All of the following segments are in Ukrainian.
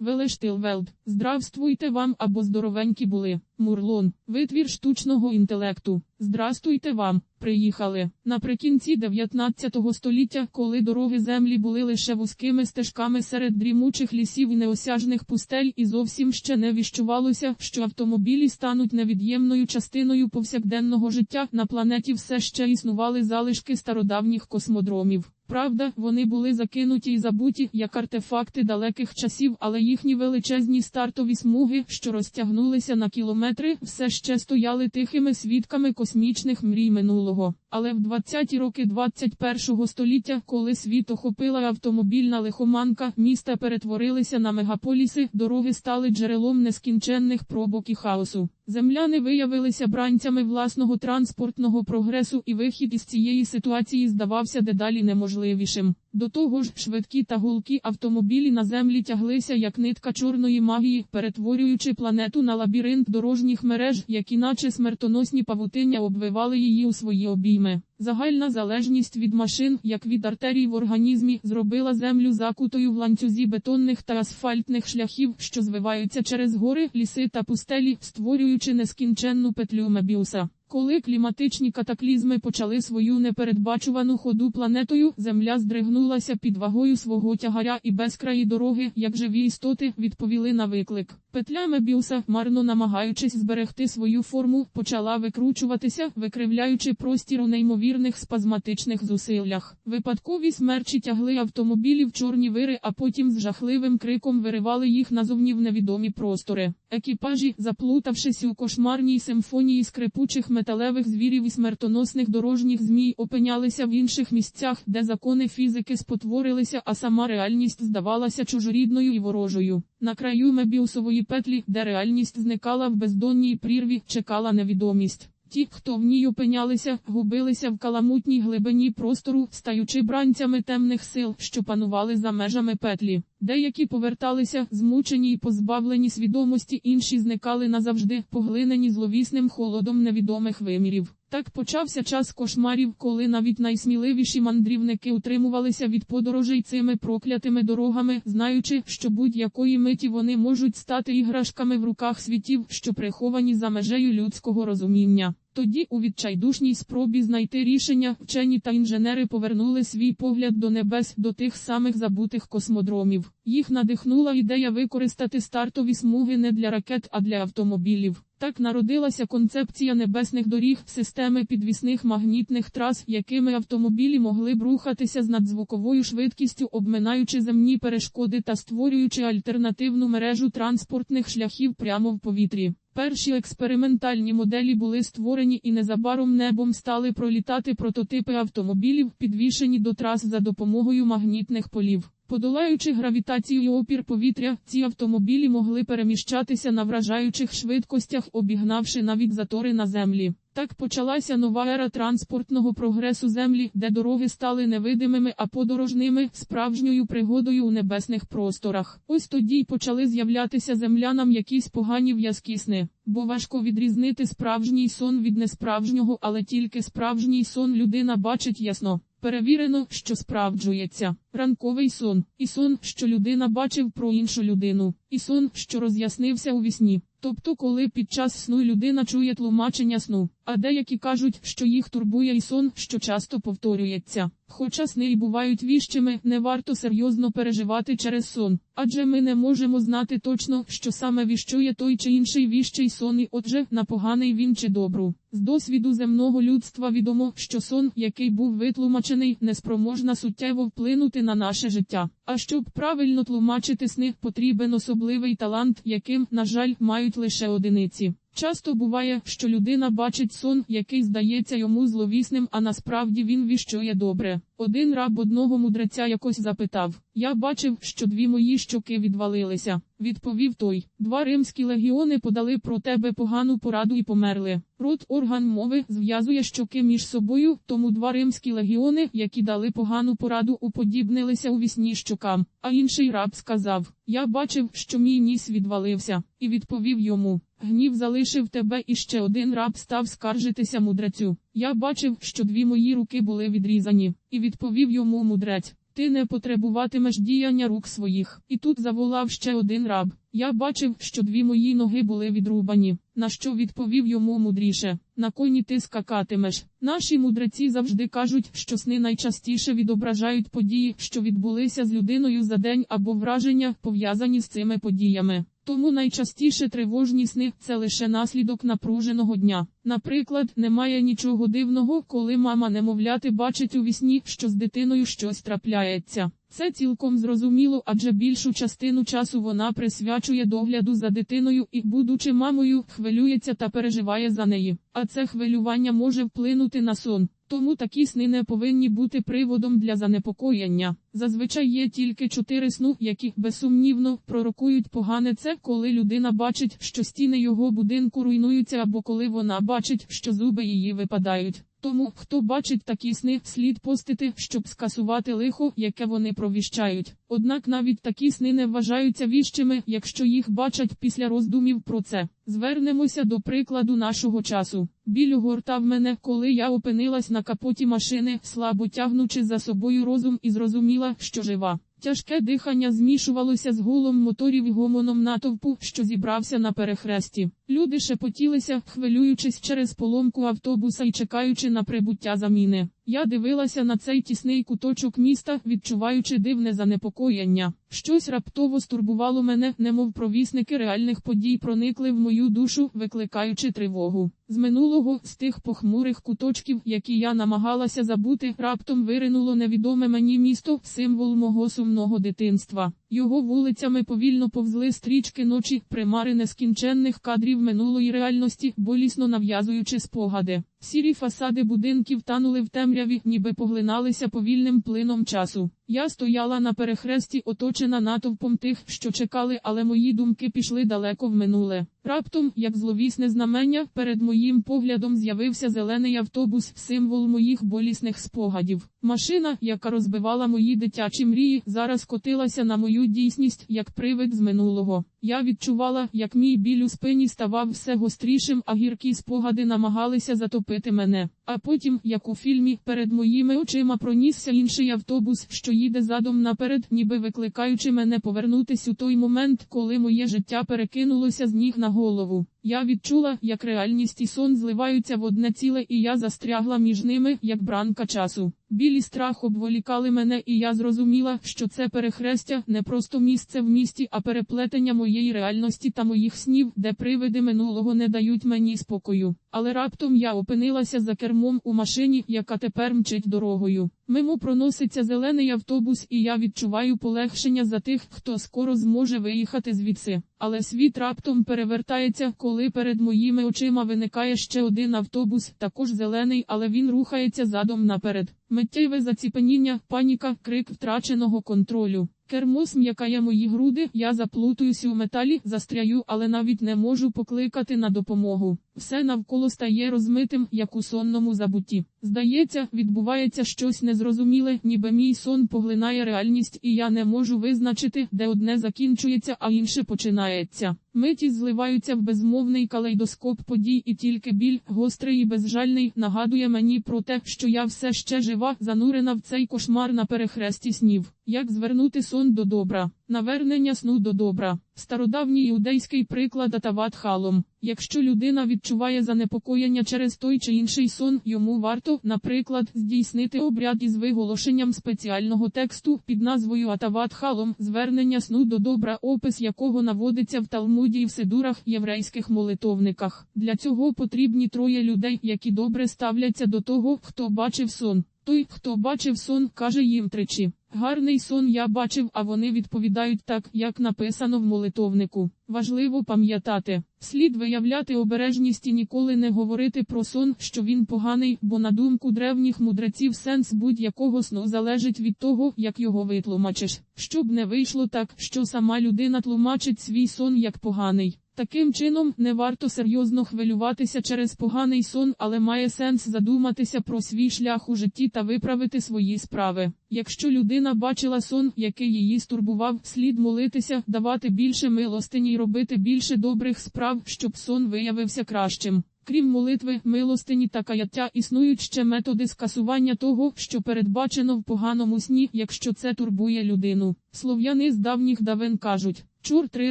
Велештилвелд. Здравствуйте вам або здоровенькі були. Мурлон. Витвір штучного інтелекту. Здрастуйте вам. Приїхали. Наприкінці 19 століття, коли дороги землі були лише вузькими стежками серед дрімучих лісів і неосяжних пустель, і зовсім ще не віщувалося, що автомобілі стануть невід'ємною частиною повсякденного життя. На планеті все ще існували залишки стародавніх космодромів. Правда, вони були закинуті і забуті як артефакти далеких часів, але їхні величезні стартові смуги, що розтягнулися на кілометри, все ще стояли тихими свідками космічних мрій минулого. Але в 20-ті роки 21-го століття, коли світ охопила автомобільна лихоманка, міста перетворилися на мегаполіси, дороги стали джерелом нескінченних пробок і хаосу. Земляни виявилися бранцями власного транспортного прогресу, і вихід із цієї ситуації здавався дедалі неможливішим. До того ж, швидкі та гулкі автомобілі на землі тяглися як нитка чорної магії, перетворюючи планету на лабіринт дорожніх мереж, які наче смертоносні павутиння обвивали її у свої обійми. Загальна залежність від машин, як від артерій в організмі, зробила землю закутою в ланцюзі бетонних та асфальтних шляхів, що звиваються через гори, ліси та пустелі, створюючи нескінченну петлю Мебіуса. Коли кліматичні катаклізми почали свою непередбачувану ходу планетою, Земля здригнулася під вагою свого тягаря і безкраї дороги, як живі істоти, відповіли на виклик. Петля Мебіуса, марно намагаючись зберегти свою форму, почала викручуватися, викривляючи простір у неймовірних спазматичних зусиллях. Випадкові смерчі тягли автомобілі в чорні вири, а потім з жахливим криком виривали їх назовні в невідомі простори. Екіпажі, заплутавшись у кошмарній симфонії скрипучих металевих звірів і смертоносних дорожніх змій, опинялися в інших місцях, де закони фізики спотворилися, а сама реальність здавалася чужорідною і ворожою. На краю мебіусової петлі, де реальність зникала в бездонній прірві, чекала невідомість. Ті, хто в ній опинялися, губилися в каламутній глибині простору, стаючи бранцями темних сил, що панували за межами петлі. Деякі поверталися, змучені і позбавлені свідомості, інші зникали назавжди, поглинені зловісним холодом невідомих вимірів. Так почався час кошмарів, коли навіть найсміливіші мандрівники утримувалися від подорожей цими проклятими дорогами, знаючи, що будь-якої миті вони можуть стати іграшками в руках світів, що приховані за межею людського розуміння. Тоді, у відчайдушній спробі знайти рішення, вчені та інженери повернули свій погляд до небес, до тих самих забутих космодромів. Їх надихнула ідея використати стартові смуги не для ракет, а для автомобілів. Так народилася концепція небесних доріг, системи підвісних магнітних трас, якими автомобілі могли б рухатися з надзвуковою швидкістю, обминаючи земні перешкоди та створюючи альтернативну мережу транспортних шляхів прямо в повітрі. Перші експериментальні моделі були створені і незабаром небом стали пролітати прототипи автомобілів, підвішені до трас за допомогою магнітних полів. Подолаючи гравітацію і опір повітря, ці автомобілі могли переміщатися на вражаючих швидкостях, обігнавши навіть затори на землі. Так почалася нова ера транспортного прогресу землі, де дороги стали невидимими, а подорожними справжньою пригодою у небесних просторах. Ось тоді й почали з'являтися землянам якісь погані в'язкі сни, бо важко відрізнити справжній сон від несправжнього, але тільки справжній сон людина бачить ясно. Перевірено, що справджується. Ранковий сон, і сон, що людина бачив про іншу людину, і сон, що роз'яснився у вісні. Тобто, коли під час сну людина чує тлумачення сну, а деякі кажуть, що їх турбує і сон, що часто повторюється. Хоча сни й бувають віщими, не варто серйозно переживати через сон, адже ми не можемо знати точно, що саме віщує той чи інший віщий сон, і отже, на поганий він чи добру. З досвіду земного людства відомо, що сон, який був витлумачений, неспроможна суттєво вплинути на наше життя. А щоб правильно тлумачити сни, потрібен особливий талант, яким, на жаль, мають лише одиниці. Часто буває, що людина бачить сон, який здається йому зловісним, а насправді він віщує добре. Один раб одного мудреця якось запитав: Я бачив, що дві мої щоки відвалилися. Відповів той: Два римські легіони подали про тебе погану пораду і померли. Рот орган мови зв'язує щоки між собою, тому два римські легіони, які дали погану пораду, уподібнилися у вісні щокам. А інший раб сказав: Я бачив, що мій ніс відвалився, і відповів йому. Гнів залишив тебе, і ще один раб став скаржитися мудрецю. Я бачив, що дві мої руки були відрізані, і відповів йому мудрець. Ти не потребуватимеш діяння рук своїх. І тут заволав ще один раб. Я бачив, що дві мої ноги були відрубані. На що відповів йому мудріше: на коні ти скакатимеш. Наші мудреці завжди кажуть, що сни найчастіше відображають події, що відбулися з людиною за день або враження, пов'язані з цими подіями. Тому найчастіше тривожні сни це лише наслідок напруженого дня. Наприклад, немає нічого дивного, коли мама немовляти бачить у вісні, що з дитиною щось трапляється. Це цілком зрозуміло, адже більшу частину часу вона присвячує догляду за дитиною і, будучи мамою, хвилюється та переживає за неї. А це хвилювання може вплинути на сон. Тому такі сни не повинні бути приводом для занепокоєння. Зазвичай є тільки чотири сну, які безсумнівно пророкують погане це, коли людина бачить, що стіни його будинку руйнуються, або коли вона бачить, що зуби її випадають. Тому, хто бачить такі сни, слід постити, щоб скасувати лихо, яке вони провіщають. Однак навіть такі сни не вважаються віщими, якщо їх бачать після роздумів про це. Звернемося до прикладу нашого часу. Біль огортав мене, коли я опинилась на капоті машини, слабо тягнучи за собою розум і зрозуміла, що жива. Тяжке дихання змішувалося з гулом моторів і гомоном натовпу, що зібрався на перехресті. Люди шепотілися, хвилюючись через поломку автобуса і чекаючи на прибуття заміни. Я дивилася на цей тісний куточок міста, відчуваючи дивне занепокоєння. Щось раптово стурбувало мене, немов провісники реальних подій проникли в мою душу, викликаючи тривогу. З минулого, з тих похмурих куточків, які я намагалася забути, раптом виринуло невідоме мені місто, символ мого сумного дитинства. Його вулицями повільно повзли стрічки ночі, примари нескінченних кадрів минулої реальності, болісно нав'язуючи спогади. Сірі фасади будинків танули в темряві, ніби поглиналися повільним плином часу. Я стояла на перехресті, оточена натовпом тих, що чекали, але мої думки пішли далеко в минуле. Раптом, як зловісне знамення, перед моїм поглядом з'явився зелений автобус, символ моїх болісних спогадів. Машина, яка розбивала мої дитячі мрії, зараз котилася на мою дійсність, як привид з минулого. Я відчувала, як мій біль у спині ставав все гострішим, а гіркі спогади намагалися затопити мене. А потім, як у фільмі, перед моїми очима пронісся інший автобус, що їде задом наперед, ніби викликаючи мене повернутись у той момент, коли моє життя перекинулося з ніг на голову. Я відчула, як реальність і сон зливаються в одне ціле, і я застрягла між ними, як бранка часу. Білі страх обволікали мене, і я зрозуміла, що це перехрестя не просто місце в місті, а переплетення моєї реальності та моїх снів, де привиди минулого не дають мені спокою. Але раптом я опинилася за кермом у машині, яка тепер мчить дорогою. Мимо проноситься зелений автобус, і я відчуваю полегшення за тих, хто скоро зможе виїхати звідси. Але світ раптом перевертається, коли перед моїми очима виникає ще один автобус, також зелений, але він рухається задом наперед. Миттєве заціпеніння, паніка, крик втраченого контролю. Кермо см'якає мої груди, я заплутуюся у металі, застряю, але навіть не можу покликати на допомогу. Все навколо стає розмитим, як у сонному забутті. Здається, відбувається щось незрозуміле, ніби мій сон поглинає реальність, і я не можу визначити, де одне закінчується, а інше починається. Миті зливаються в безмовний калейдоскоп подій, і тільки біль, гострий і безжальний, нагадує мені про те, що я все ще жива, занурена в цей кошмар на перехресті снів. Як звернути сон до добра? Навернення сну до добра. Стародавній іудейський приклад Атават халом. Якщо людина відчуває занепокоєння через той чи інший сон, йому варто, наприклад, здійснити обряд із виголошенням спеціального тексту під назвою Атават халом, звернення сну до добра, опис якого наводиться в Талмуді і в Сидурах єврейських молитовниках. Для цього потрібні троє людей, які добре ставляться до того, хто бачив сон. Той, хто бачив сон, каже їм тричі. Гарний сон я бачив, а вони відповідають так, як написано в молитовнику. Важливо пам'ятати, слід виявляти обережність і ніколи не говорити про сон, що він поганий, бо на думку древніх мудреців сенс будь-якого сну залежить від того, як його витлумачиш. Щоб не вийшло так, що сама людина тлумачить свій сон як поганий. Таким чином, не варто серйозно хвилюватися через поганий сон, але має сенс задуматися про свій шлях у житті та виправити свої справи. Якщо людина бачила сон, який її стурбував, слід молитися, давати більше милостині й робити більше добрих справ, щоб сон виявився кращим. Крім молитви, милостині та каяття, існують ще методи скасування того, що передбачено в поганому сні, якщо це турбує людину. Слов'яни з давніх давен кажуть. Чур три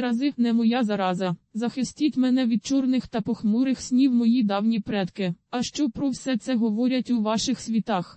рази не моя зараза. Захистіть мене від чорних та похмурих снів мої давні предки. А що про все це говорять у ваших світах?